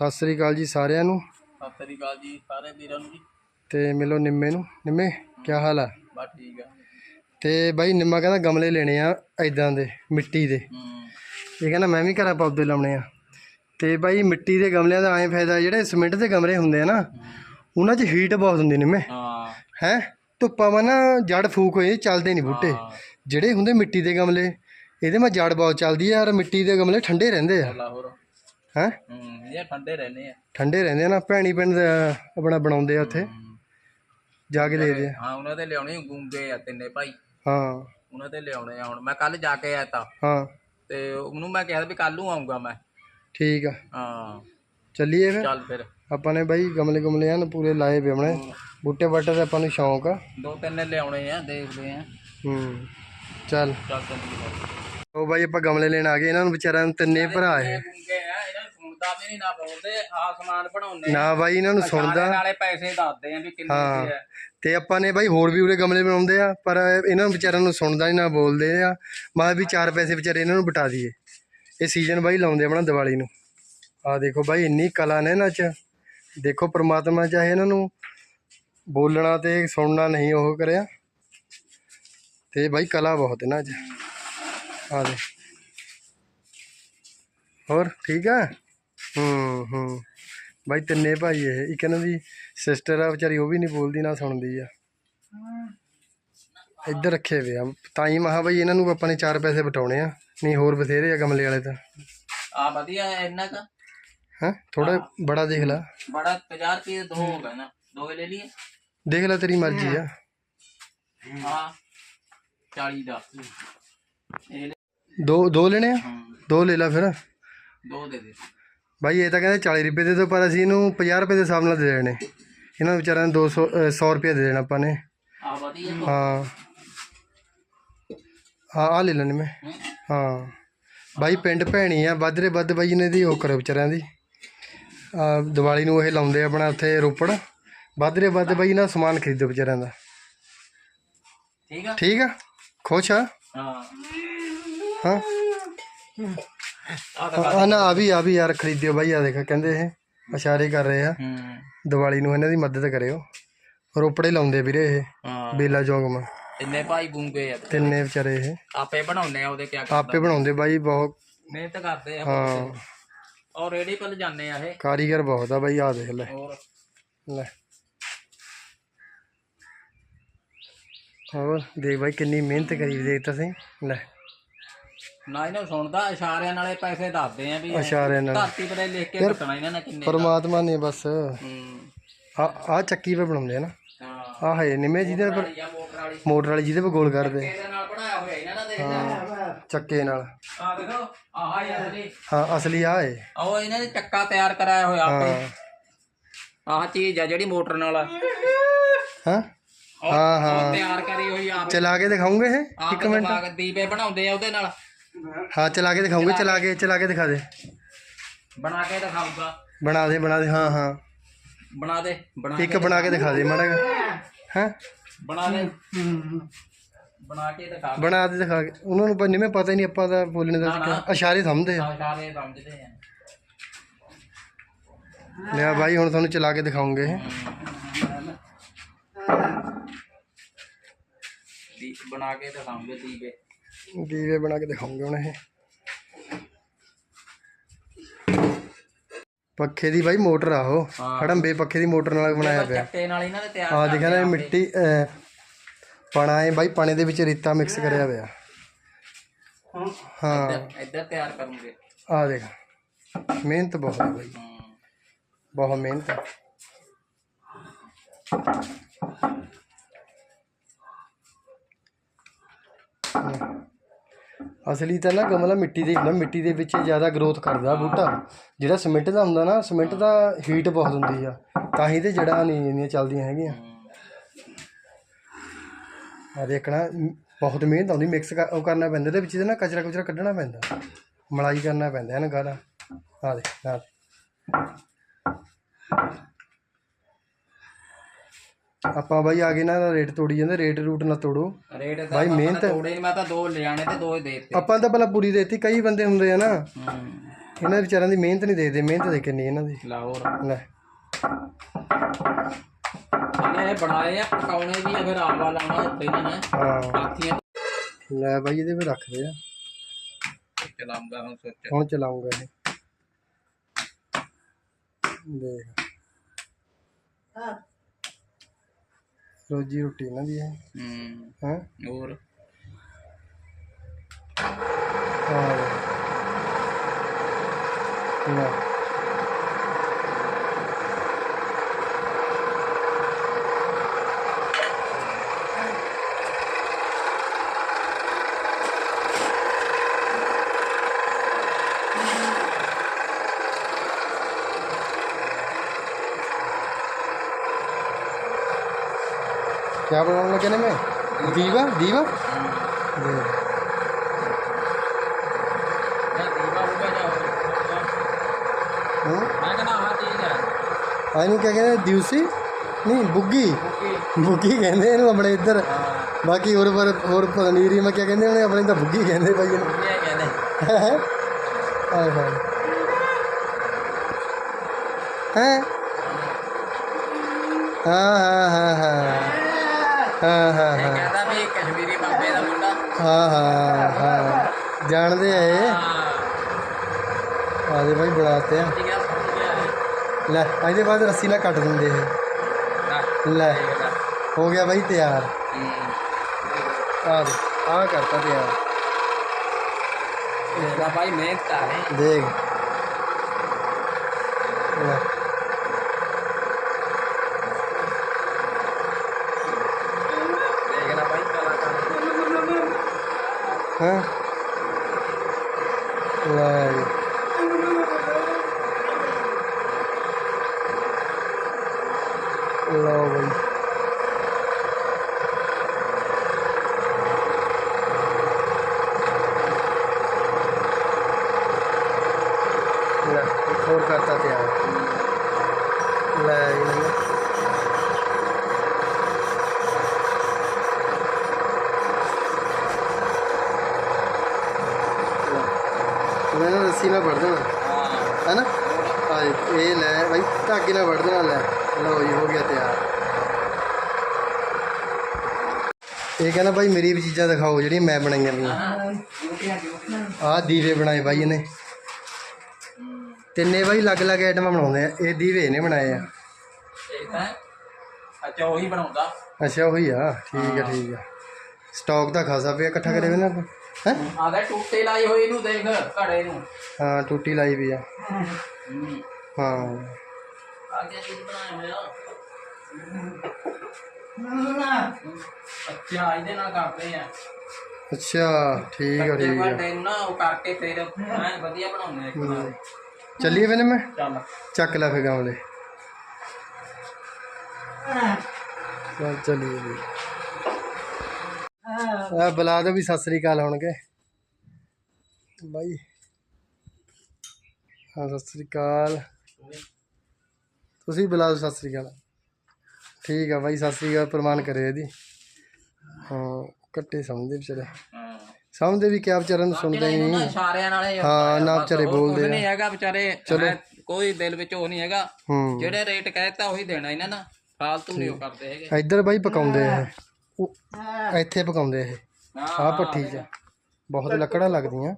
ਸਤਿ ਸ੍ਰੀ ਅਕਾਲ ਜੀ ਸਾਰਿਆਂ ਨੂੰ। ਸਤਿ ਸ੍ਰੀ ਅਕਾਲ ਜੀ ਸਾਰੇ ਵੀਰਾਂ ਨੂੰ ਜੀ। ਤੇ ਮਿਲੋ ਨਿੰਮੇ ਨੂੰ। ਨਿੰਮੇ ਕੀ ਹਾਲ ਆ? ਬਸ ਠੀਕ ਆ। ਤੇ ਬਾਈ ਨਿੰਮਾ ਕਹਿੰਦਾ ਗਮਲੇ ਲੈਣੇ ਆ ਐਦਾਂ ਦੇ ਮਿੱਟੀ ਦੇ। ਇਹ ਕਹਿੰਦਾ ਮੈਂ ਵੀ ਘਰਾਂ ਪੌਦੇ ਲਾਉਣੇ ਆ। ਤੇ ਬਾਈ ਮਿੱਟੀ ਦੇ ਗਮਲਿਆਂ ਦਾ ਐਂ ਫਾਇਦਾ ਜਿਹੜੇ ਸਿਮੈਂਟ ਦੇ ਗਮਲੇ ਹੁੰਦੇ ਆ ਨਾ ਉਹਨਾਂ 'ਚ ਹੀਟ ਬਹੁਤ ਹੁੰਦੀ ਨਿੰਮੇ। ਹਾਂ। ਹੈ? ਧੁੱਪਾਂ ਵਾ ਨਾ ਜੜ ਫੂਕ ਹੋਏ ਚੱਲਦੇ ਨਹੀਂ ਬੂਟੇ। ਜਿਹੜੇ ਹੁੰਦੇ ਮਿੱਟੀ ਦੇ ਗਮਲੇ ਇਹਦੇ ਮਾ ਜੜ ਬਹੁਤ ਚੱਲਦੀ ਆ ਯਾਰ ਮਿੱਟੀ ਦੇ ਗਮਲੇ ਠੰਡੇ ਰਹਿੰਦੇ ਆ। ਹੈ? ਹੂੰ ਇਹ ਠੰਡੇ ਰਹਿੰਦੇ ਆ। ਠੰਡੇ ਰਹਿੰਦੇ ਆ ਨਾ ਭੈਣੀ ਪਿੰਡ ਦਾ ਆਪਣਾ ਬਣਾਉਂਦੇ ਆ ਉੱਥੇ। ਹੂੰ। ਜਾ ਕੇ ਦੇਖਦੇ ਆ। ਹਾਂ ਉਹਨਾਂ ਦੇ ਲਿਆਉਣੇ ਗੂੰਗੇ ਆ ਤਿੰਨੇ ਭਾਈ। ਹਾਂ। ਉਹਨਾਂ ਦੇ ਲਿਆਉਣੇ ਆ ਹੁਣ। ਮੈਂ ਕੱਲ ਜਾ ਕੇ ਆਇਆ ਤਾਂ। ਹਾਂ। ਤੇ ਉਹਨੂੰ ਮੈਂ ਕਿਹਾ ਵੀ ਕੱਲ ਨੂੰ ਆਉਂਗਾ ਮੈਂ। ਠੀਕ ਆ। ਹਾਂ। ਚੱਲੀਏ ਫਿਰ। ਚੱਲ ਫਿਰ। ਆਪਾਂ ਨੇ ਬਾਈ ਗਮਲੇ ਗਮਲੇ ਹਨ ਪੂਰੇ ਲਾਏ ਪਏ ਆਪਣੇ। ਬੂਟੇ ਬਾਟੇ ਦਾ ਆਪਾਂ ਨੂੰ ਸ਼ੌਂਕ ਆ। ਦੋ ਤਿੰਨ ਲਿਆਉਣੇ ਆ ਦੇਖਦੇ ਆ। ਹੂੰ। ਚੱਲ। ਚੱਲ ਚੱਲੀਏ ਉਹ ਬਾਈ ਆਪਾਂ ਗਮਲੇ ਲੈਣ ਆ ਗਏ। ਇਹਨਾਂ ਨੂੰ ਵਿਚਾਰਿਆਂ ਨੂੰ ਤਿੰਨੇ ਭਰਾ ਇਹ ਗੂੰਗੇ ਆ ਇਹਨਾਂ ਨੂੰ ਸੁਣਦਾ ਵੀ ਨਹੀਂ ਨਾ ਬੋਲਦੇ ਆ ਸਮਾਨ ਨਾ ਬਾਈ ਇਹਨਾਂ ਨੂੰ ਸੁਣਦਾ। ਨਾਲੇ ਪੈਸੇ ਦੱਸਦੇ ਆ ਵੀ ਕਿੰਨੇ ਹਾਂ। ਦੇ ਆ। ਤੇ ਆਪਾਂ ਨੇ ਬਾਈ ਹੋਰ ਵੀ ਉਰੇ ਗਮਲੇ ਬਣਾਉਂਦੇ ਆ ਪਰ ਇਹਨਾਂ ਨੂੰ ਵਿਚਾਰਿਆਂ ਨੂੰ ਸੁਣਦਾ ਨਹੀਂ ਨਾ ਬੋਲਦੇ ਆ। ਮੈਂ ਵੀ ਚਾਰ ਪੈਸੇ ਵਿਚਾਰੇ ਇਹਨਾਂ ਨੂੰ ਬਟਾ ਦਈਏ। ਇਹ ਸੀਜ਼ਨ ਬਾਈ ਲਾਉਂਦੇ ਆਪਣਾ ਦੀਵਾਲੀ ਨੂੰ। ਆ ਦੇਖੋ ਬਾਈ ਇੰਨੀ ਕਲਾ ਨੇ ਇਹਨਾਂ 'ਚ। ਦੇਖੋ ਪ੍ਰਮਾਤਮਾ ਚਾਹੇ ਇਹਨਾਂ ਨੂੰ ਬੋਲਣਾ ਤੇ ਸੁਣਨਾ ਨਹੀਂ ਉਹ ਕਰਿਆ। ਤੇ ਬਾਈ ਕਲਾ ਬਹੁਤ ਇਹਨਾਂ 'ਚ। ਆ ਦੇ ਹੋਰ ਠੀਕ ਆ? ਹੂੰ ਹੂੰ। ਬਾਈ ਤਿੰਨੇ ਭਾਈ ਇਹ ਇੱਕ ਇਹਨਾਂ ਦੀ ਸਿਸਟਰ ਆ ਵਿਚਾਰੀ ਉਹ ਵੀ ਨਹੀਂ ਬੋਲਦੀ ਨਾ ਸੁਣਦੀ ਆ। ਇੱਧਰ ਰੱਖੇ ਵੇ ਆ। ਤਾਂ ਹੀ ਮਹਾ ਬਾਈ ਇਹਨਾਂ ਨੂੰ ਆਪਾਂ ਨੇ ਚਾਰ ਪੈਸੇ ਬਟਾਉਣੇ ਆ ਨਹੀਂ ਹੋਰ ਬਥੇਰੇ ਆ ਗਮਲੇ ਵਾਲੇ ਤਾਂ। ਆ ਵਧੀਆ ਇੰਨਾ ਕਾ? ਹਾਂ? ਥੋੜਾ ਬੜਾ ਦੇਖ ਲੈ। ਬੜਾ 50 ਰੁਪਏ ਦੇ ਦੋ ਹੋ ਗਏ ਨਾ। ਦੋ ਲੈ ਲਈਏ। ਦੇਖ ਲੈ ਤੇਰੀ ਮਰਜ਼ੀ ਆ। ਹਾਂ। 40 ਦਾ। ਦੋ ਦੋ ਲੈਣੇ ਆ? ਦੋ ਲੈ ਲੈ ਫਿਰ। ਦੋ ਦੇ ਦੇ। ਬਾਈ ਇਹ ਤਾਂ ਕਹਿੰਦੇ 40 ਰੁਪਏ ਦੇ ਦੋ ਪਰ ਅਸੀਂ ਇਹਨੂੰ 50 ਰੁਪਏ ਦੇ ਹਿਸਾਬ ਨਾਲ ਦੇ ਦੇਣੇ। ਇਹਨਾਂ ਵਿਚਾਰਿਆਂ ਨੂੰ 200 100 ਰੁਪਏ ਦੇ ਦੇਣਾ ਆਪਾਂ ਨੇ। ਹਾਂ। ਹਾਂ ਆ ਲੈ ਲੈਣੇ ਮੈਂ। ਹੂੰ। ਬਾਈ ਪਿੰਡ ਭੈਣੀ ਆ ਵੱਧ ਰੇ ਵੱਧ ਬਾਈ ਇਹਨਾਂ ਦੀ ਉਹ ਕਰੋ ਵਿਚਾਰਿਆਂ ਦੀ। ਆ ਦੀਵਾਲੀ ਨੂੰ ਇਹ ਲਾਉਂਦੇ ਆਪਣਾ ਉੱਥੇ ਰੋਪੜ। ਵੱਧ ਰੇ ਵੱਧ ਬਾਈ ਇਹਨਾਂ ਦਾ ਸਮਾਨ ਖਰੀਦੋ ਵਿਚਾਰਿਆਂ ਦਾ। ਠੀਕ ਆ? ਠੀਕ ਆ? ਖੁਸ਼ ਆ? ਹਾਂ। ਹਾਂ। ਆ ਨਾ ਆ ਵੀ ਆ ਵੀ ਯਾਰ ਖਰੀਦਿਓ ਬਾਈ ਆ ਦੇਖ ਕਹਿੰਦੇ ਇਹ ਇਸ਼ਾਰੇ ਕਰ ਰਹੇ ਆ। ਦੀਵਾਲੀ ਨੂੰ ਇਹਨਾਂ ਦੀ ਮਦਦ ਕਰਿਓ। ਰੋਪੜੇ ਲਾਉਂਦੇ ਵੀਰੇ ਇਹ ਬੇਲਾ ਜੋਗਮਾ ਇੰਨੇ ਭਾਈ ਗੂੰਗੇ ਆ ਤਿੰਨੇ ਵਿਚਾਰੇ ਇਹ। ਆਪੇ ਬਣਾਉਨੇ ਆ ਉਹਦੇ ਕਿਆ ਆਪੇ ਬਣਾਉਂਦੇ ਬਾਈ ਬਹੁਤ। ਮਿਹਨਤ ਕਰਦੇ ਆ ਹਾਂ। ਔਰ ਰੇੜੀ ਪਲ ਜਾਂਦੇ ਆ ਇਹ। ਕਾਰੀਗਰ ਬਹੁਤ ਆ ਬਾਈ ਆ ਦੇਖ ਲੈ। ਹੋਰ? ਲੈ। ਹੋਰ ਦੇਖ ਬਾਈ ਕਿੰਨੀ ਮਿਹਨਤ ਕਰੀ ਦੇਖ ਤੁਸੀਂ ਲੈ। ਨਾ ਇਹਨਾਂ ਨੂੰ ਸੁਣਦਾ ਇਸ਼ਾਰਿਆਂ ਨਾਲੇ ਪੈਸੇ ਦੱਸਦੇ ਆ ਵੀ ਇਹ ਇਸ਼ਾਰਿਆਂ ਨਾਲ। ਧਰਤੀ ਤੇ ਲਿਖ ਕੇ ਕੱਟਣਾ ਇਹਨਾਂ ਨੇ ਕਿੰਨੇ ਪਰਮਾਤਮਾ ਨੇ ਬਸ। ਹੂੰ। ਆ ਆ ਚੱਕੀ 'ਤੇ ਬਣਾਉਂਦੇ ਆ ਨਾ। ਹਾਂ। ਆ ਹੈ ਨਿੰਮੇ ਜਿਹਦੇ ਪਰ ਜਾਂ ਮੋਟਰ ਵਾਲੀ। ਮੋਟਰ ਵਾਲੀ ਜਿਹਦੇ 'ਤੇ ਗੋਲ ਕਰਦੇ। ਇਹਦੇ ਨਾਲ ਬਣਾਇਆ ਹੋਇਆ ਇਹਨਾਂ ਦਾ ਦੇਖ ਹਾਂ ਚੱਕੇ ਨਾਲ। ਆ ਦੇਖੋ ਆਹ ਹੀ ਅਸਲੀ। ਹਾਂ ਅਸਲੀ ਆ ਉਹ ਇਹਨਾਂ ਨੇ ਚੱਕਾ ਤਿਆਰ ਕਰਾਇਆ ਹੋਇਆ ਆਪੇ। ਹਾਂ। ਆਹ ਚੀਜ਼ ਆ ਜਿਹੜੀ ਮੋਟਰ ਨਾਲ। ਆ। ਹਾਂ? ਉਹ- ਹਾਂ, ਹਾਂ। ਤਿਆਰ ਕਰੀ ਹੋਈ ਆਪ। ਚਲਾ ਕੇ ਦਿਖਾਉਂਗੇ ਇਹ? ਆਪ ਇੱਕ ਮਿੰਟ। ਦੀਵੇ ਬਣਾਉਂਦੇ ਆ ਉਹਦੇ ਨਾਲ। ਹਾਂ ਚਲਾ ਕੇ ਦਿਖਾਉਂਗੇ ਚਲਾ ਕੇ ਚਲਾ ਕੇ ਦਿਖਾ ਦੇ। ਬਣਾ ਕੇ ਦਿਖਾਊਗਾ। ਬਣਾ ਦੇ ਬਣਾ ਦੇ ਹਾਂ ਹਾਂ। ਬਣਾ ਦੇ ਬਣਾ ਇੱਕ ਬਣਾ ਕੇ ਦਿਖਾ ਦੇ ਮਾੜਾ ਹਾਂ? ਬਣਾ ਦੇ। ਬਣਾ ਕੇ ਦਿਖਾ ਬਣਾ ਦੇ ਦਿਖਾ ਕੇ। ਉਹਨਾਂ ਨੂੰ ਪਰ ਨਿਵੇਂ ਪਤਾ ਹੀ ਨਹੀਂ ਆਪਾਂ ਦਾ ਬੋਲਣੇ ਦਾ ਸਿੱਖਿਆ। ਇਸ਼ਾਰੇ ਸਮਝਦੇ ਆ। ਸਾਰੇ ਸਮਝਦੇ ਆ। ਲਿਆ ਬਾਈ ਹੁਣ ਤੁਹਾਨੂੰ ਚਲਾ ਕੇ ਦਿਖਾਉਂਗੇ। ਇਹ ਦੀ ਬਣਾ ਕੇ ਦਿਖਾਉਂਗੇ ਦੀਵੇ ਦੀਵੇ ਬਣਾ ਕੇ ਦਿਖਾਉਂਗੇ ਹੁਣ ਇਹ। ਪੱਖੇ ਦੀ ਬਾਈ ਮੋਟਰ ਆ ਉਹ। ਹਾਂ। ਹੜੰਬੇ ਪੱਖੇ ਦੀ ਮੋਟਰ ਨਾਲ ਬਣਾਇਆ ਪਿਆ। ਚੱਕੇ ਨਾਲ ਇਹਨਾਂ ਨੇ ਤਿਆਰ ਆ ਦੇਖਿਆ ਨਾ ਆਪੇ। ਮਿੱਟੀ ਅਹ, ਪਾਣਾ ਹੈ ਬਾਈ ਪਾਣੇ ਦੇ ਵਿੱਚ ਰੇਤਾ ਮਿਕਸ ਕਰਿਆ ਹੋਇਆ। ਹਾਂ। ਇੱਧਰ- ਇੱਧਰ ਤਿਆਰ ਕਰੂੰਗੇ ਆ ਦੇਖ ਮਿਹਨਤ ਬਹੁਤ ਹੈ ਬਾਈ। ਬਹੁਤ ਮਿਹਨਤ ਹੈ ਅਸਲੀ ਤਾਂ ਨਾ ਗਮਲਾ ਮਿੱਟੀ ਦੇ ਹੁੰਦਾ ਮਿੱਟੀ ਦੇ ਵਿੱਚ ਜ਼ਿਆਦਾ ਗਰੋਥ ਕਰਦਾ ਬੂਟਾ। ਜਿਹੜਾ ਸਿਮੈਂਟ ਦਾ ਹੁੰਦਾ ਨਾ ਸੀਮਿੰਟ ਦਾ ਹੀਟ ਬਹੁਤ ਹੁੰਦੀ ਆ। ਤਾਂ ਹੀ ਤੇ ਜੜ੍ਹਾਂ ਨਹੀਂ ਇੰਨੀਆਂ ਚੱਲਦੀਆਂ ਹੈਗੀਆਂ। ਆ ਦੇਖਣਾ, ਬਹੁਤ ਮਿਹਨਤ ਆਉਂਦੀ ਮਿਕਸ ਉਹ ਕਰਨਾ ਪੈਂਦਾ ਇਹਦੇ ਵਿੱਚ ਇਹਦੇ ਨਾ ਕਚਰਾ ਕੁਚਰਾ ਕੱਢਣਾ ਪੈਂਦਾ। ਮਲਾਈ ਕਰਨਾ ਪੈਂਦਾ, ਇਹਨਾਂ ਗਾੜਾ। ਆ ਦੇ ਨਾਲ ਆਪਾਂ ਬਾਈ ਆ ਗਏ ਨਾ ਰੇਟ ਤੋੜੀ ਜਾਂਦੇ ਰੇਟ ਰੂਟ ਨਾ ਤੋੜੋ। ਰੇਟ ਦਾ ਬਾਈ ਮੈਂ ਮਿਹਨਤ- ਤਾਂ ਤੋੜੇ ਨੀ ਮੈਂ ਤਾਂ ਦੋ ਲਿਆਣੇ ਤੇ ਦੋ ਹੀ ਦੇ ਦਿੱਤੇ। ਆਪਾਂ ਤਾਂ ਪਹਿਲਾਂ ਪੂਰੀ ਦੇਤੀ ਕਈ ਬੰਦੇ ਹੁੰਦੇ ਆ ਨਾ। ਇਹਨਾਂ ਵਿਚਾਰਿਆਂ ਦੀ ਮਿਹਨਤ ਨਹੀਂ ਦੇਖਦੇ ਮਿਹਨਤ ਦੇ ਕਿੰਨੀ ਇਹਨਾਂ ਦੀ। ਲਾਹੌਰ ਲੈ। ਇਹਨੇ ਇਹ ਬਣਾਏ ਆ ਪਕਾਉਣੇ ਵੀ ਆ ਫਿਰ ਆਵਾ ਲਾਉਣਾ ਉੱਤੇ ਇਹਨਾਂ ਨੇ ਹਾਂ। ਪਾਥੀਆਂ ਲੈ ਬਾਈ ਇਹਦੇ ਵਿੱਚ ਰੱਖਦੇ ਆ। ਚਲਾਉਂਦਾ ਹੁਣ ਸੋਚ ਹੁਣ ਚਲਾਉਂਗਾ ਇਹ। ਦੇਖ। ਰੋਜੀ ਰੋਟੀ ਇਹਨਾਂ ਦੀ ਹੈ ਹੂੰ। ਹਾਂ? ਹੋਰ? ਹਾਂ। ਲੈ। क्या बनाने लगे ना मैं दीवा दीवा देख ਇਹ ਦੀਵਾ ਹੋਊਗਾ ਜਾਂ ਹੋਰ ਹੂੰ ਮੈਂ ਕਹਿੰਦਾ ਆਹ ਚੀਜ਼ ਹੈ ਆ ਇਹਨੂੰ ਕਿਆ ਕਹਿੰਦੇ ਦਿਵਸੀ ਨਹੀਂ ਬੁੱਗੀ ਓਕੇ ਬੁੱਗੀ ਕਹਿੰਦੇ ਇਹਨੂੰ ਆਪਣੇ ਇੱਧਰ ਹਾਂ ਬਾਕੀ ਹੋਰ ਪਰ ਹੋਰ ਪਨੀਰੀ ਮੈਂ ਕਿਆ ਕਹਿੰਦੇ ਉਹਨੇ ਆਪਣੇ ਤਾਂ ਬੁੱਗੀ ਕਹਿੰਦੇ ਭਾਈ ਇਹਨੂੰ ਇਹ ਕਹਿੰਦੇ ਹੈ ਆਏ ਹਾਏ ਹੈ ਹਾਂ ਹਾਂ ਹਾਂ ਹਾਂ ਹਾਂ ਹਾਂ ਇਹ ਹਾਂ। ਕਹਿੰਦਾ ਵੀ ਕਸ਼ਮੀਰੀ ਬਾਬੇ ਦਾ ਮੁੰਡਾ। ਹਾਂ ਹਾਂ ਹਾਂ। ਜਾਣਦੇ ਆ ਇਹ? ਆਦੇ ਭਾਈ ਬਣਾਤੇ ਆ। ਠੀਕ। ਲੈ ਇਹਦੇ ਬਾਅਦ ਰੱਸੀ ਨਾਲ ਕੱਟ ਦਿੰਦੇ ਇਹ। ਲੈ, ਹੈ ਗਿਆ ਬਾਈ ਤਿਆਰ। ਆ ਦੇ ਆ ਕਰਤਾ ਤਿਆਰ। ਇਹਦਾ ਭਾਈ ਮਿਹਨਤ ਆ। ਦੇਖ। ਲੈ ਦੇਖਣਾ ਭਾਈ ਕਲਾਕਾਰ ਹਾਂ ਲੈ ਜੀ। ਲਓ ਬਈ ਲੈ ਇੱਕ ਹੋਰ ਕਰਤਾ ਤਿਆਰ ਲੈ ਇਹਨਾਂ ਨੇ ਮੈਂ ਨਾ ਰੱਸੀ ਨਾਲ ਵੜ ਦੇਣਾ ਹਾਂ ਹੈਨਾ ਆ ਇਹ ਲੈ ਬਾਈ ਧਾਗੇ ਨਾਲ ਵੜ ਦੇਣਾ ਲੈ ਲਓ ਜੀ ਹੋ ਗਿਆ ਤਿਆਰ ਇਹ ਕਹਿੰਦਾ ਬਾਈ ਮੇਰੀ ਵੀ ਚੀਜ਼ਾਂ ਦਿਖਾਓ ਜਿਹੜੀਆਂ ਮੈਂ ਬਣਾਈਆਂ ਨੇ ਆਹ ਦੀਵੇ ਬਣਾਏ ਬਾਈ ਇਹਨੇ। ਤਿੰਨੇ ਬਾਈ ਅਲੱਗ-ਅਲੱਗ ਆਈਟਮਾਂ ਬਣਾਉਂਦੇ ਆ। ਇਹ ਦੀਵੇ ਇਹਨੇ ਬਣਾਏ ਆ। ਅੱਛਾ ਉਹੀ ਬਣਾਉਂਦਾ? ਅੱਛਾ ਉਹੀ ਆ। ਠੀਕ ਆ ਠੀਕ ਆ। ਸਟਾਕ ਤਾਂ ਖਾਸਾ ਪਿਆ ਇਕੱਠਾ ਕਰੇ ਵੇ ਨਾ ਹੈ? ਆਦਾ ਟੁੱਟੇ ਲਾਈ ਹੋਈ ਇਹਨੂੰ ਦੇਖ ਘੜੇ ਨੂੰ। ਹਾਂ ਟੂਟੀ ਲਾਈ ਵੀ ਆ। ਹੂੰ। ਹਾਂ ਅੱਗੇ ਕੀ ਬਣਾਇਆ ਹੋਇਆ? ਅੱਛਾ ਇਹਦੇ ਨਾਲ ਕਰਦੇ ਆ। ਅੱਛਾ ਠੀਕ ਆ ਠੀਕ ਆ। ਵੱਡੇ ਨੂੰ ਨਾ ਉਹ ਕਰਕੇ ਫਿਰ ਐਂ ਵਧੀਆ ਬਣਾਉਂਦੇ ਆ ਇੱਕ ਨਾਲ ਚੱਲੀਏ ਫਿਰ ਮੈਂ? ਚੱਲ। ਚੱਕ ਲੈ ਫੇ ਗਮਲੇ ਚੱਲ ਚੱਲੀਏ ਜੀ। ਆ ਬੁਲਾ ਦੋ ਵੀ ਸਤਿ ਸ੍ਰੀ ਅਕਾਲ ਹੋਣਗੇ। ਬਾਈ। ਹਾਂ ਸਤਿ ਸ੍ਰੀ ਅਕਾਲ। ਤੁਸੀਂ ਬੁਲਾ ਦਿਓ ਸਤਿ ਸ੍ਰੀ ਅਕਾਲ। ਠੀਕ ਆ ਬਾਈ ਸਤਿ ਸ੍ਰੀ ਅਕਾਲ ਪ੍ਰਮਾਨ ਕਰੇ ਇਹਦੀ। ਹਾਂ ਕੱਟੇ ਸਮਝਦੇ ਵਿਚਾਰੇ। ਹਾਂ ਸਮਝਦੇ ਵੀ ਕਿਆ ਵਿਚਾਰਿਆਂ ਨੂੰ ਸੁਣਦੇ ਹੀ ਨਹੀਂ। ਇਸ਼ਾਰਿਆਂ ਨਾਲ ਹਾਂ, ਨਾ ਵਿਚਾਰੇ ਬੋਲਦੇ ਨਹੀਂ ਹੈਗਾ ਵਿਚਾਰੇ ਕੋਈ ਦਿਲ ਵਿੱਚ ਉਹ ਨਹੀਂ ਹੈਗਾ। ਜਿਹੜੇ ਰੇਟ ਕਹਿਤਾ ਉਹੀ ਦੇਣਾ ਇਹਨਾਂ ਦਾ। ਫਾਲਤੂ ਨਹੀਂ ਉਹ ਕਰਦੇ ਹੈਗੇ। ਇੱਧਰ ਬਾਈ ਪਕਾਉਂਦੇ ਆ। ਇੱਥੇ ਪਕਾਉਂਦੇ ਇਹ। ਆਹ ਭੱਠੀ 'ਚ। ਬਹੁਤ ਲੱਕੜਾਂ ਲੱਗਦੀਆਂ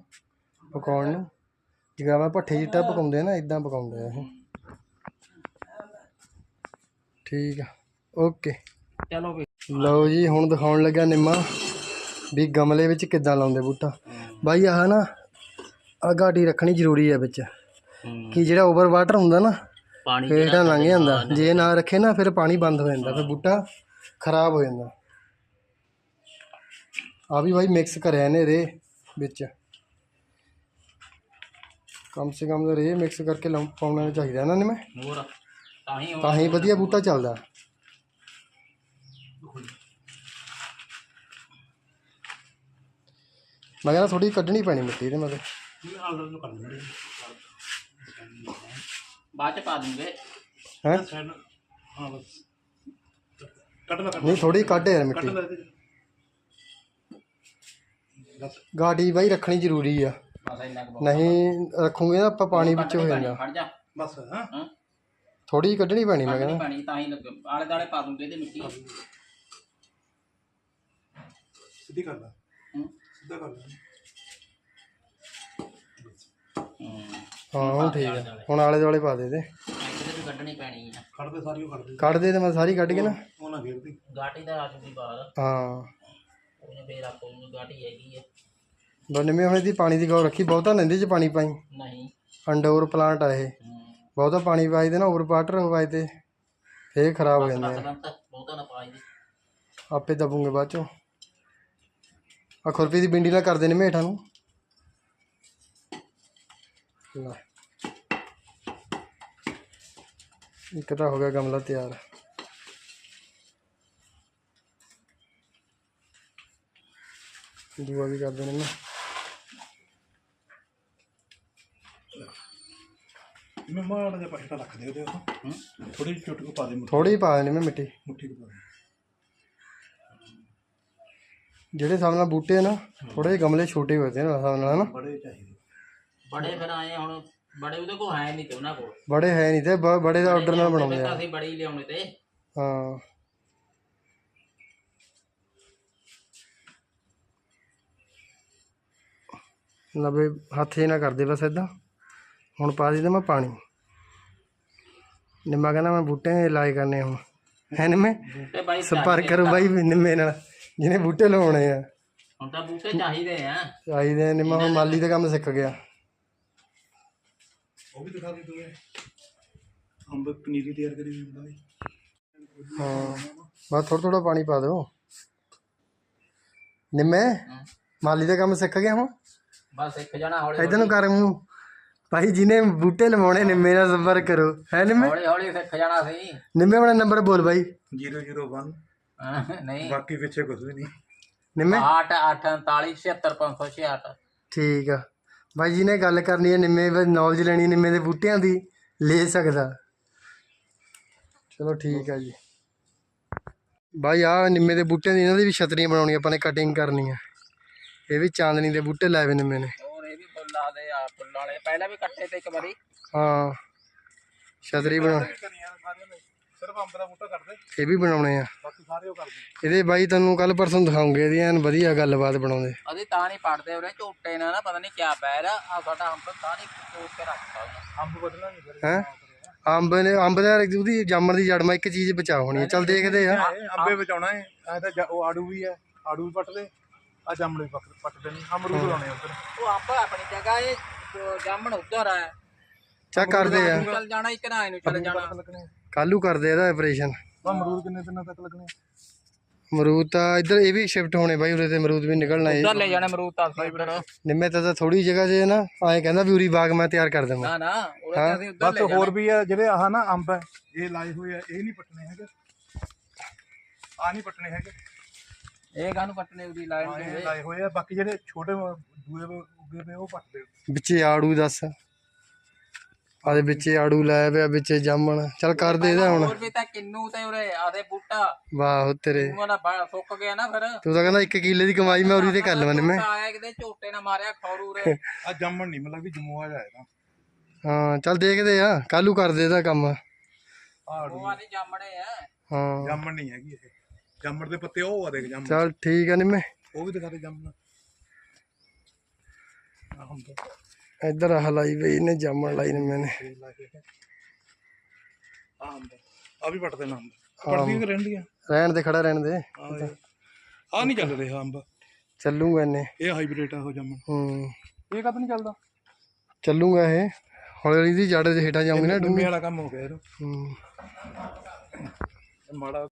ਪਕਾਉਣ ਨੂੰ। ਜਿਵੇਂ ਮੈਂ ਭੱਠੀ ਜਿੱਟਾ ਪਕਾਉਂਦੇ ਆ ਨਾ ਇਦਾਂ ਪਕਾਉਂਦੇ ਆ ਇਹ। ਠੀਕ ਆ। ਓਕੇ। ਚਲੋ ਵੀ। ਲਓ ਜੀ ਹੁਣ ਦਿਖਾਉਣ ਲੱਗਾ ਨਿੰਮਾ ਵੀ ਗਮਲੇ ਵਿੱਚ ਕਿੱਦਾਂ ਲਾਉਂਦੇ ਬੂਟਾ। ਬਾਈ ਆਹ ਨਾ ਆ ਗਾਡੀ ਰੱਖਣੀ ਜ਼ਰੂਰੀ ਹੈ ਵਿੱਚ। ਕਿ ਜਿਹੜਾ ਓਵਰ ਵਾਟਰ ਹੁੰਦਾ ਨਾ ਪਾਣੀ ਤਾਂ ਲੰਘ ਜਾਂਦਾ। ਜੇ ਨਾ ਰੱਖੇ ਨਾ ਫਿਰ ਪਾਣੀ ਬੰਦ ਹੋ ਜਾਂਦਾ ਫਿਰ ਬੂਟਾ ਖਰਾਬ ਹੋ ਜਾਂਦਾ। ਆ ਵੀ ਬਾਈ ਮਿਕਸ ਕਰਿਆ ਇਹਨੇ ਰੇ ਵਿੱਚ। ਕਮ ਸੇ ਕਮ ਰੇ ਮਿਕਸ ਕਰਕੇ ਪਾਉਣਾ ਚਾਹੀਦਾ ਨਾ ਮੈਂ ਹੋਰ ਤਾਂ ਹੀ ਉਹ ਤਾਂ ਹੀ ਵਧੀਆ ਬੂਟਾ ਚੱਲਦਾ। ਮੈਂ ਕਹਿੰਦਾ ਥੋੜੀ ਕੱਢਣੀ ਪੈਣੀ ਮਿੱਟੀ ਇਹਦੇ ਮਤੇ ਬਾਅਦ ਚ ਪਾ ਦੂੰਗੇ। ਹੈ? ਨਹੀਂ ਥੋੜੀ ਕੱਢ ਯਾਰ ਮਿੱਟੀ। ਗਾਡੀ ਬਾਈ ਰੱਖਣੀ ਜ਼ਰੂਰੀ ਆ। ਬਸ ਇੰਨਾ ਕੁ ਬਹੁਤ ਨਹੀਂ ਰੱਖੂਗੇ ਨਾ ਆਪਾਂ ਪਾਣੀ ਵਿੱਚ ਹੋ ਜਾਣਾ ਖੜ ਜਾ। ਬਸ ਹਾਂ? ਹਾਂ। ਥੋੜੀ ਜਿਹੀ ਕੱਢਣੀ ਪੈਣੀ ਮੈਂ ਕਹਿੰਦਾ। ਪੈਣੀ ਤਾਂ ਹੀ ਲੱਗ। ਆਲੇ ਦਾਲੇ ਪਾ ਦੂੰਗੇ ਇਹਦੇ ਮਿੱਟੀ। ਸਿੱਧੀ ਕਰ ਲੈ। ਹੂੰ ਸਿੱਧਾ ਕਰ ਹੂੰ ਹੁਣ ਠੀਕ ਹੈ ਹੁਣ ਆਲੇ ਦੁਆਲੇ ਪਾ ਦੇ ਦੇ ਇਹਦੇ ਵੀ ਕੱਢਣੀ ਪੈਣੀ ਆ। ਖੜਦੇ ਸਾਰੀ ਉਹ ਖੜਦੇ ਕੱਢ ਦੇ। ਤੇ ਮੈਂ ਸਾਰੀ ਕੱਢ ਕੇ ਨਾ। ਉਹ ਨਾ ਘੇਰਦੀ ਗਾਟੀ ਦਾ ਰਾਜੂ ਦੀ ਬਾਹਰ। ਹਾਂ। ਉਹਨੇ ਫੇਰ ਆਪੋ ਨੂੰ ਗਾਟੀ ਹੈਗੀ ਆ। ਬੰਨਵੇਂ ਹੁਣ ਇਹਦੀ ਪਾਣੀ ਦੀ ਗੌਰ ਰੱਖੀ ਬਹੁਤਾ ਨੰਦੀ ਚ ਪਾਣੀ ਪਾਈ। ਨਹੀਂ। ਅੰਡੋਰ ਪਲਾਂਟ ਆ ਇਹ। ਹੂੰ। ਬਹੁਤਾ ਪਾਣੀ ਪਾਈ ਦੇ ਨਾ ਓਵਰ ਵਾਟਰ ਹੋਵਾਏ ਤੇ ਫੇਰ ਖਰਾਬ ਹੋ ਜਾਂਦੇ ਬਸ ਆ ਬੰਤ ਬਹੁਤਾ ਨਾ ਪਾਈ ਦੇ। ਆਪੇ ਦਬੂਗੇ ਬਾਅਦ ਚੋਂ। ਆ ਖੁਰਪੀ ਦੀ ਬਿੰਡੀ ਨਾਲ ਕਰਦੇ ਨੇ ਮੇਠਾਂ ਨੂੰ। ਲੈ। ਇੱਕ ਤਾਂ ਹੋ ਗਿਆ ਗਮਲਾ ਤਿਆਰ। ਦੂਆ ਵੀ ਕਰਦੇ ਨੇ। ਨਾ ਮੈਂ ਮਾੜਾ ਜਿਹਾ ਪਾਸੇ ਰੱਖ ਦੇ ਉਹਦੇ ਉੱਤੇ ਥੋੜੀ ਜਿਹੀ ਚੁਟਕ ਪਾ ਦੇ ਮੁੱਠੀ। ਥੋੜੀ ਪਾ ਦੇਣੀ ਮੈਂ ਮਿੱਟੀ। ਮੁੱਠੀ ਪਾ ਦੇ। ਜਿਹੜੇ ਹਿਸਾਬ ਨਾਲ ਬੂਟੇ ਆ ਨਾ ਥੋੜੇ ਜਿਹੇ ਗਮਲੇ ਛੋਟੇ ਹੋਏ ਤੇ ਨਾ ਹਿਸਾਬ ਨਾਲ ਨਾ ਬੜੇ ਚਾਹੀਦੇ। ਬੜੇ ਫਿਰ ਆਏ ਹੁਣ ਬੜੇ ਉਹਦੇ ਕੋਲ ਹੈ ਨਹੀਂ ਤੇ ਉਹਨਾਂ ਕੋਲ। ਬੜੇ ਹੈ ਨਹੀਂ ਤੇ ਬ- ਬੜੇ ਦਾ ਆਰਡਰ ਨਾਲ ਬਣਾਉਂਦੇ ਤਾਂ ਆ ਅਸੀਂ ਬੜੇ ਹੀ ਲਿਆਉਣੇ ਤੇ। ਹਾਂ। ਲਵੇ ਹੱਥੇ ਨਾ ਕਰਦੇ ਬਸ ਏਦਾਂ। ਹੁਣ ਪਾ ਦਿੱਤਾ ਮੈਂ ਪਾਣੀ। ਨਿੰਮਾ ਕਹਿੰਦਾ ਮੈਂ ਬੂਟੇ ਲਾਏ ਕਰਨੇ ਹੁਣ। ਹੈ ਨਿੰਮੇ? ਬਾਈ ਸੰਪਰਕ ਕਰੋ ਬਾਈ ਨਿੰਮੇ ਨਾਲ। ਜਿਹਨੇ ਬੂਟੇ ਲਾਉਣੇ ਆ। ਹੁਣ ਤਾਂ ਬੂਟੇ ਚਾਹੀਦੇ ਆ। ਚਾਹੀਦੇ ਆ, ਨਿੰਮਾ ਹੁਣ ਮਾਲੀ ਦਾ ਕੰਮ ਸਿੱਖ ਗਿਆ। ਉਹ ਵੀ ਦਿਖਾ ਦੇ ਤੂੰ ਇਹ। ਅੰਬ ਪਨੀਰੀ ਤਿਆਰ ਕਰੀ ਹੁੰਦਾ ਵੀ ਹਾਂ ਬਸ ਥੋੜਾ ਥੋੜਾ ਪਾਣੀ ਪਾ ਦਿਓ। ਨਿੰਮੇ। ਮਾਲੀ ਦਾ ਕੰਮ ਸਿੱਖ ਗਿਆ ਹੁਣ। ਬਸ ਇੱਕ ਜਣਾ ਹੌਲੀ ਇਧਰ ਨੂੰ ਕਰ ਮੂੰਹ। ਭਾਈ ਜਿਹਨੇ ਬੂਟੇ ਲਵਾਉਣੇ ਨਿੰਮੇ ਨਾਲ ਸੰਪਰਕ ਕਰੋ। ਹੈ ਨਿੰਮੇ? ਹੌਲੀ ਹੌਲੀ ਸਿੱਖ ਜਾਣਾ ਸੀ। ਨਿੰਮੇ ਆਪਣਾ ਨੰਬਰ ਬੋਲ ਬਾਈ। 001 ਹਾਂ, ਨਹੀਂ। ਬਾਕੀ ਪਿੱਛੇ ਕੁਝ ਵੀ ਨਹੀਂ। ਨਿੰਮੇ? 8 8 39 76 566 ਠੀਕ ਆ। ਬਾਈ ਜੀ ਨੇ ਗੱਲ ਕਰਨੀ ਹੈ ਨਿੰਮੇ ਨੌਲੇਜ ਲੈਣੀ ਨਿੰਮੇ ਦੇ ਬੂਟਿਆਂ ਦੀ। ਲੈ ਸਕਦਾ। ਚਲੋ ਠੀਕ ਆ ਜੀ। ਬਾਈ ਆ ਨਿੰਮੇ ਦੇ ਬੂਟਿਆਂ ਦੀ ਇਹਨਾਂ ਦੀ ਵੀ ਛਤਰੀਆਂ ਬਣਾਉਣੀਆਂ ਆਪਾਂ ਨੇ ਕਟਿੰਗ ਕਰਨੀ ਆ। ਇਹ ਵੀ ਚਾਂਦਨੀ ਦੇ ਬੂਟੇ ਲਾਏ ਵੇ ਨਿੰਮੇ ਨੇ। ਹੋਰ ਇਹ ਵੀ ਫੁੱਲਾਂ ਦੇ ਆ ਫੁੱਲਾਂ ਵਾਲੇ। ਪਹਿਲਾਂ ਵੀ ਕੱਟੇ ਤੇ ਇੱਕ ਵਾਰੀ। ਹਾਂ। ਛਤਰੀ ਬਣਾ ਸਿਰਫ ਅੰਬ ਦਾ ਬੂਟਾ ਕੱਢ ਦੇ ਇਹ ਵੀ ਬਣਾਉਣੇ ਆ। ਬਾਕੀ ਸਾਰੇ ਉਹ ਕਰਦੇ। ਇਹਦੇ ਬਾਈ ਤੁਹਾਨੂੰ ਕੱਲ ਪਰਸੋਂ ਦਿਖਾਉਂਗੇ ਇਹਦੀ ਐਨ ਵਧੀਆ ਗੱਲਬਾਤ ਬਣਾਉਂਦੇ। ਅਸੀਂ ਤਾਂ ਨਹੀਂ ਪੜਦੇ ਉਰੇ ਝੋਟੇ ਨਾਲ ਨਾ ਪਤਾ ਨਹੀਂ ਕਿਆ ਪੈਰ ਆ। ਸਾਡਾ ਅੰਬ ਤਾਂ ਨਹੀਂ ਤੋੜ ਕੇ ਰੱਖਦਾ ਉਹਨੇ। ਅੰਬ ਬਦਲਣਾ ਨਹੀਂ ਫਿਰ। ਹੈ? ਅੰਬ ਨੇ ਅੰਬ ਦਾ ਉਹਦੀ ਜਾਮਣ ਦੀ ਜੜ ਮੈਂ ਇੱਕ ਚੀਜ਼ ਬਚਾ ਹੋਣੀ ਹੈ ਚਲ ਦੇਖਦੇ ਆ। ਇਹ ਅੰਬੇ ਬਚਾਉਣਾ ਹੈ ਐ ਤਾਂ ਜਾ- ਉਹ ਆੜੂ ਵੀ ਹੈ ਆੜੂ ਵੀ ਪੱਟ ਦੇ। ਆ ਜਾਮੜੇ ਪੱਟ ਪੱਟ ਦੇਣੀ ਅਮਰੂਦ ਲਾਉਣੇ ਉੱਧਰ। ਉਹ ਅੰਬ ਆਪਣੀ ਜਗ੍ਹਾ ਇਹ ਜਾਮਣ ਉੱਧਰ ਆ। ਚੈੱਕ ਕਰਦੇ ਆ। ਚੱਲ ਜਾਣਾ ਇੱਕ ਨਾ ਇਹਨੂੰ ਚੱਲ ਜਾਣਾ। ਲੱਗਣੇ ਕੱਲੂ ਕਰਦੇ ਆ ਇਹਦਾ ਆਪਰੇਸ਼ਨ ਆ ਅਮਰੂਦ ਕਿੰਨੇ ਦਿਨਾਂ ਤੱਕ ਲੱਗਣੇ? ਅਮਰੂਦ ਤਾਂ ਇੱਧਰ ਇਹ ਵੀ ਸ਼ਿਫਟ ਹੋਣੇ ਬਾਈ ਉਰੇ ਤੇ ਅਮਰੂਦ ਵੀ ਨਿਕਲਣਾ ਇਹ ਉੱਧਰ ਲੈ ਜਾਣਾ ਅਮਰੂਦ ਤਾਂ ਅਸੀਂ ਉੱਧਰ। ਨਿੰਮੇ ਤਾਂ ਤਾਂ ਥੋੜੀ ਜਗ੍ਹਾ 'ਚ ਨਾ ਐਂ ਕਹਿੰਦਾ ਵੀ ਉਰੀ ਬਾਗ ਮੈਂ ਤਿਆਰ ਕਰ ਦਵਾਂ। ਨਾ ਨਾ ਉਰੇ ਤਾਂ ਬਸ ਹੋਰ ਵੀ ਆ ਜਿਹੜੇ ਆਹ ਨਾ ਅੰਬ ਹੈ ਇਹ ਲਾਏ ਹੋਏ ਆ ਇਹ ਨਹੀਂ ਪੱਟਣੇ ਹੈਗੇ। ਆ ਨਹੀਂ ਪੱਟਣੇ ਹੈਗੇ। ਇਹ ਕਾਹਨੂੰ ਪੱਟਨੇ ਤੇ ਲਾਏ ਹੋਏ ਆ ਬਾਕੀ ਜਿਹੜੇ ਛੋਟੇ ਦੂਏ ਉੱਗੇ ਪਏ ਉਹ ਪੱਟ ਦੇ ਵਿੱਚੇ ਆੜੂ ਦੱਸ। ਆਦੇ ਵਿੱਚੇ ਆੜੂ ਲਾਇਆ ਪਿਆ ਵਿੱਚੇ ਜਾਮਣ। ਚਲ ਕਰਦੇ ਇਹਦਾ ਹੁਣ। ਹੋਰ ਵੀ ਤਾਂ ਕਿੰਨੂ ਤੇ ਉਰੇ ਆਦੇ ਬੂਟਾ। ਵਾਹ ਤੇਰੇ। ਉਹਨਾਂ ਦਾ ਬੜਾ ਸੁੱਕ ਗਿਆ ਨਾ ਫਿਰ। ਤੂੰ ਤਾਂ ਕਹਿੰਦਾ ਇੱਕ ਕਿੱਲੇ ਦੀ ਕਮਾਈ ਮੈਂ ਉਰੀ ਤੇ ਕਰ ਲਵਾਂ ਨਿੰਮੇ ਬੂਟਾ ਆਇਆ ਕਿਤੇ ਝੋਟੇ ਨਾਲ ਮਾਰਿਆ ਖੌਰੂ ਉਰੇ। ਆ ਜਾਮਣ ਨਹੀਂ ਮਤਲਬ ਵੀ ਜਮੂਆ ਜਾਏਗਾ ਹਾਂ ਚੱਲ ਦੇਖਦੇ ਆ। ਕੱਲੂ ਕਰਦੇ ਇਹਦਾ ਕੰਮ। ਉਹ ਆ। ਹਾਂ। ਜਾਮਣ ਨਹੀਂ ਹੈਗੀ ਇਹ। ਜਾਮਣ ਦੇ ਪੱਤੇ ਉਹ ਆ ਦੇਖ ਜਾਮਣ। ਚੱਲ ਠੀਕ ਆ ਨਿੰਮੇ ਉਹ ਵੀ ਦਿਖਾ ਦੇ ਜਾਮਣ। ਹੁੰਦਾ। ਲਾ ਕੇ ਆ ਹੁੰਦਾ ਆ ਵੀ ਪੱਟ ਦੇਣਾ ਅੰਬ। ਪੱਟਦੀਆਂ ਕਿ ਰਹਿੰਦੀਆਂ ਰਹਿਣ ਦੇ ਖੜਾ ਰਹਿਣ ਦੇ। ਆ ਨਹੀਂ ਚੱਲ ਰਿਹਾ ਅੰਬ। ਚੱਲੂਗਾ ਇਹਨੇ। ਇਹ ਹਾਈਬ੍ਰਿਡ ਆ ਉਹ ਜਾਮਣ। ਹੂੰ। ਇਹ ਕਦ ਨਹੀਂ ਚੱਲਦਾ? ਚੱਲੂਗਾ ਇਹ। ਹੌਲੀ ਹੌਲੀ ਦੀ ਜੜ ਦੇ ਹੇਠਾਂ ਜਾਊਂਗੀ ਨਾ ਡੂੰਘੇ ਵਾਲਾ ਕੰਮ ਹੋ ਗਿਆ ਇਹਨੂੰ। ਹੂੰ। ਮਾੜਾ